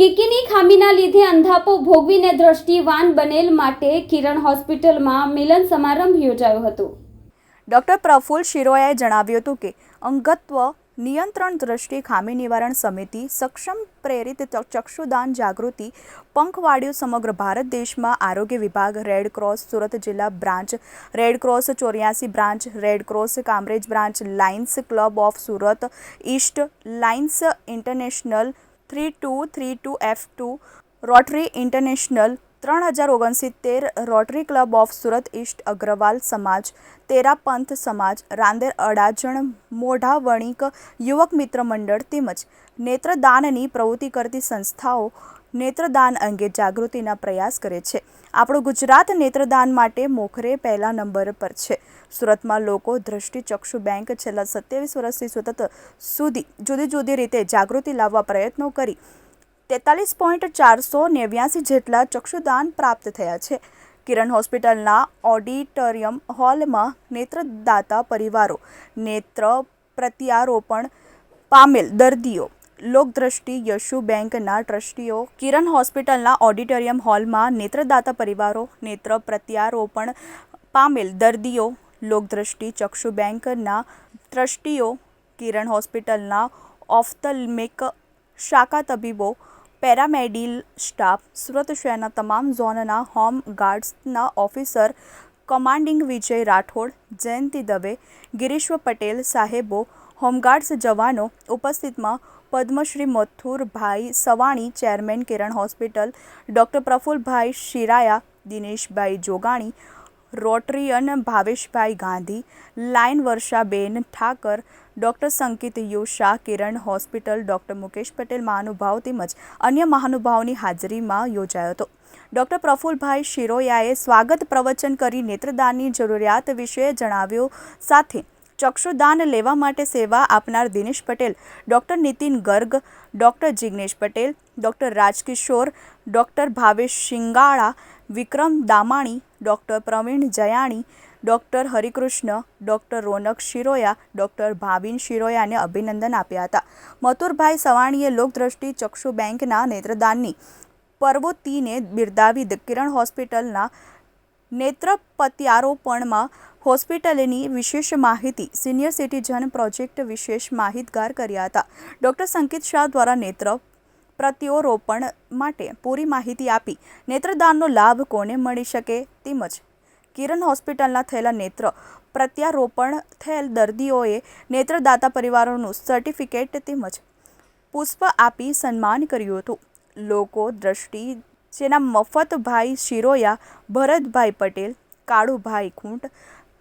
કિકીની ખામીના લીધે અંધાપો ભોગવીને દ્રષ્ટિવાન બનેલ માટે કિરણ હોસ્પિટલમાં મિલન સમારંભ યોજાયો હતો. ડૉક્ટર પ્રફુલ્લ શિરોયાએ જણાવ્યું હતું કે, અંગત્વ નિયંત્રણ દ્રષ્ટિ ખામી નિવારણ સમિતિ, સક્ષમ પ્રેરિત ચક્ષુદાન જાગૃતિ પંખવાડિયું સમગ્ર ભારત દેશમાં આરોગ્ય વિભાગ, રેડ ક્રોસ સુરત જિલ્લા branch, red cross Choryasi branch, red cross Kamrej branch, lions club of Surat, east lions international three two three two, F two, rotary international, ત્રણ હજાર ઓગણસિત્તેર, rotary club of Surat east Agrawal સમાજ, તેરા પંથ સમાજ, રાંદેર અડાજણ, મોઢા વણિક યુવક મિત્ર મંડળ તેમજ નેત્રદાનની પ્રવૃત્તિ કરતી સંસ્થાઓ નેત્રદાન અંગે જાગૃતિના પ્રયાસ કરે છે. આપણું ગુજરાત નેત્રદાન માટે મોખરે પહેલા નંબર પર છે. સુરતમાં લોકો દ્રષ્ટિ ચક્ષુ બેંક છેલ્લા સત્યાવીસ વર્ષથી સતત સુધી જુદી જુદી રીતે જાગૃતિ લાવવા પ્રયત્નો કરી. તેતાલીસ પોઈન્ટ ચારસો નેવ્યાસી જેટલા ચક્ષુદાન પ્રાપ્ત થયા છે. કિરણ હોસ્પિટલના ઓડિટોરિયમ હોલમાં નેત્રદાતા પરિવારો, નેત્ર પ્રત્યારોપણ પામેલ દર્દીઓ લોકદ્રષ્ટિ યશુ બેંકના ટ્રસ્ટીઓ કિરણ હોસ્પિટલના ઓડિટોરિયમ હોલમાં નેત્રદાતા પરિવારો, નેત્ર પ્રત્યારોપણ પામેલ દર્દીઓ, લોકદ્રષ્ટિ ચક્ષુ બેંકના ટ્રસ્ટીઓ, કિરણ હોસ્પિટલના ઓફ્થલ્મિક શાખા તબીબો, પેરામેડિલ સ્ટાફ, સુરત શહેરના તમામ ઝોનના હોમ ગાર્ડ્સના ઓફિસર, કમાન્ડિંગ વિજય રાઠોડ, જયંતિ દવે ગિરીશ્વ પટેલ સાહેબો હોમગાર્ડ્સ જવાનો ઉપસ્થિતમાં Padmashri Mathurbhai Savani, chairman Kiran hospital, doctor Prafulbhai Shiraya, Dineshbhai Jogani, Rotarian Bhaveshbhai Gandhi, lion Varshaben Thakar, doctor Sankit U Kiran hospital, doctor Mukesh Patel, મહાનુભાવ તેમજ અન્ય મહાનુભાવની હાજરીમાં યોજાયો હતો. ડૉક્ટર પ્રફુલભાઈ શિરોયાએ સ્વાગત પ્રવચન કરી નેત્રદાનની જરૂરિયાત વિશે જણાવ્યું સાથે ચક્ષુદાન લેવા માટે સેવા આપનાર Dinesh Patel, doctor Nitin Garg, doctor Jignesh Patel, doctor Rajkishor, doctor Bhavesh Shingala, Vikram Damani, doctor Pravin Jayani, doctor Harikrishna, doctor Ronak Shiroya, doctor Bhavin શિરોયાને અભિનંદન આપ્યા હતા. મથુરભાઈ સવાણીએ લોકદ્રષ્ટિ ચક્ષુ બેંકના નેત્રદાનની પ્રવૃત્તિને બિરદાવી કિરણ હોસ્પિટલના નેત્રપત્યારોપણમાં હોસ્પિટલની વિશેષ માહિતી સિનિયર સિટીઝન પ્રોજેક્ટ વિશેષ માહિતગાર કર્યા હતા. ડૉક્ટર સંકિત શાહ દ્વારા નેત્ર પ્રત્યારોપણ માટે પૂરી માહિતી આપી. નેત્રદાનનો લાભ કોને મળી શકે? તેમજ કિરણ હોસ્પિટલના થયેલા નેત્ર પ્રત્યારોપણ થયેલ દર્દીઓએ નેત્રદાતા પરિવારોનું સર્ટિફિકેટ તેમજ પુષ્પ આપી સન્માન કર્યું હતું. લોકો દ્રષ્ટિ જેના મફતભાઈ શિરોયા, ભરતભાઈ પટેલ, કાળુભાઈ ખૂંટ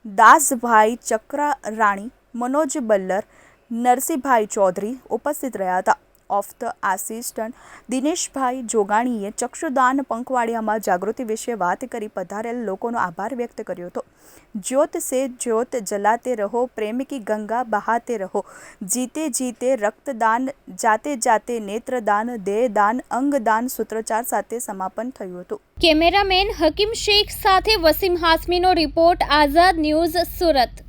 દાસભાઈ ચક્રારાણી મનોજ બલ્લર નરસિંહભાઈ ચૌધરી ઉપસ્થિત રહ્યા હતા. ઓફ ધ આસિસ્ટન્ટ દિનેશભાઈ જોગાણીએ ચક્ષુદાન પંખવાડિયામાં જાગૃતિ વિશે વાત કરી પધારેલ લોકોનો આભાર વ્યક્ત કર્યો હતો. જ્યોત સે જ્યોત જલાતે રહો પ્રેમ કી ગંગા બહાતે રહો, જીતે જીતે રક્તદાન, જાતે જાતે નેત્રદાન, દેહદાન, અંગદાન સૂત્રોચ્ચાર સાથે સમાપન થયું હતું. કેમેરામેન હકીમ શેખ સાથે વસીમ હાસમીનો રિપોર્ટ, આઝાદ ન્યૂઝ સુરત.